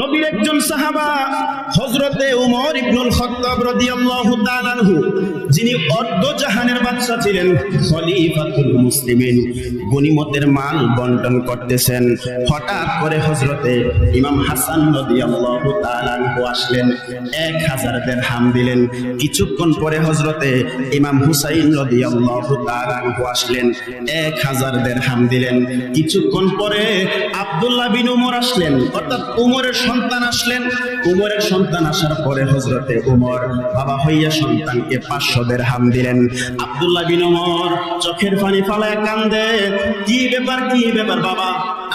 নবীর একজন সাহাবা, হযরতে উমর ইবনুল খাত্তাব রাদিয়াল্লাহু তাআলা আনহু, যিনি অর্ধ জাহানের বাদশা ছিলেন, খলিফাতুল মুসলিমিন। গনিমতের মাল বন্টন করতেছেন। হঠাৎ করে হযরতে ইমাম হাসান রাদিয়াল্লাহু তাআলা আনহু আসলেন 1000 দিরহাম দিলেন। কিছুক্ষণ পরে হযরতে ইমাম হুসাইন রাদিয়াল্লাহু তাআলা আনহু আসলেন 1000 দিরহাম দিলেন। কিছুক্ষণ পরে আব্দুল্লাহ বিন উমর আসলেন, অর্থাৎ উমরের সন্তান আসলেন, উমরের সন্তান আসার পরে হজরতে উমর বাবা হইয়া সন্তানকে পাঁচশো হাম দিলেন। আবদুল্লাহ বিন উমর চোখের পানি ফালায় কান্দে, কি ব্যাপার কি ব্যাপার বাবা?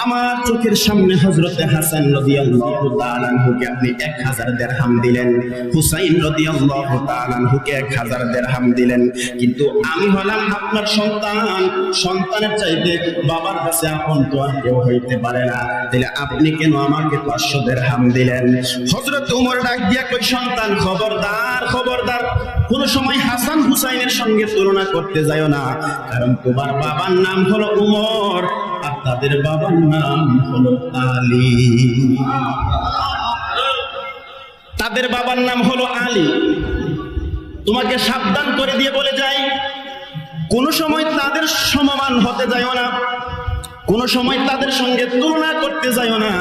আমার চোখের সামনে হজরতে হাসান রাদিয়াল্লাহু তাআলা আনহুকে আপনি 1000 দিরহাম দিলেন। হুসাইন রাদিয়াল্লাহু তাআলা আনহুকে 1000 দিরহাম দিলেন। কিন্তু আমি হলাম আপনার সন্তান। সন্তানের চাইতে বাবার কাছে আপন তো আর কেউ হইতে পারে না। তাহলে আপনি কেন আমাকে 500 দিরহাম দিলেন? হযরত উমর ডাক দিয়া কই, সন্তান, খবরদার খবরদার। কোন সময় হাসান হুসাইনের সঙ্গে তুলনা করতে যাও না। কারণ তোমার বাবার নাম হলো উমর। তাদের বাবার নাম হলো আলী। তাদের বাবার নাম হলো আলী। তোমাকে সাবধান করে দিয়ে বলে যাই, কোন সময় তাদের সমমান হতে যাইও না, কোন সময় তাদের সঙ্গে তুলনা করতে যাইও না,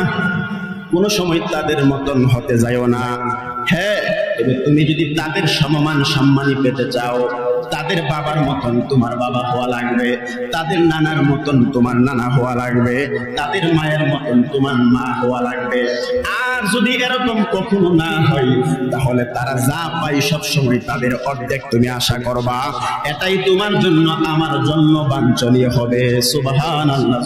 কোন সময় তাদের মতন হতে যাইও না। হ্যাঁ তুমি যদি তাদের সমমান সম্মানী পেতে চাও, তাদের বাবার মতন তোমার বাবা হওয়া লাগবে, তাদের নানার মতন তোমার নানা হওয়া লাগবে, তাদের মায়ের মতন তোমার মা হওয়া লাগবে। আর যদি এরকম কখনো না হয়, তাহলে তারা যা পাই সব সময় তাদের অর্ধেক তুমি আশা করবা। এটাই তোমার জন্য আমার জন্য বাঞ্ছনীয় হবে। সুবহান আল্লাহ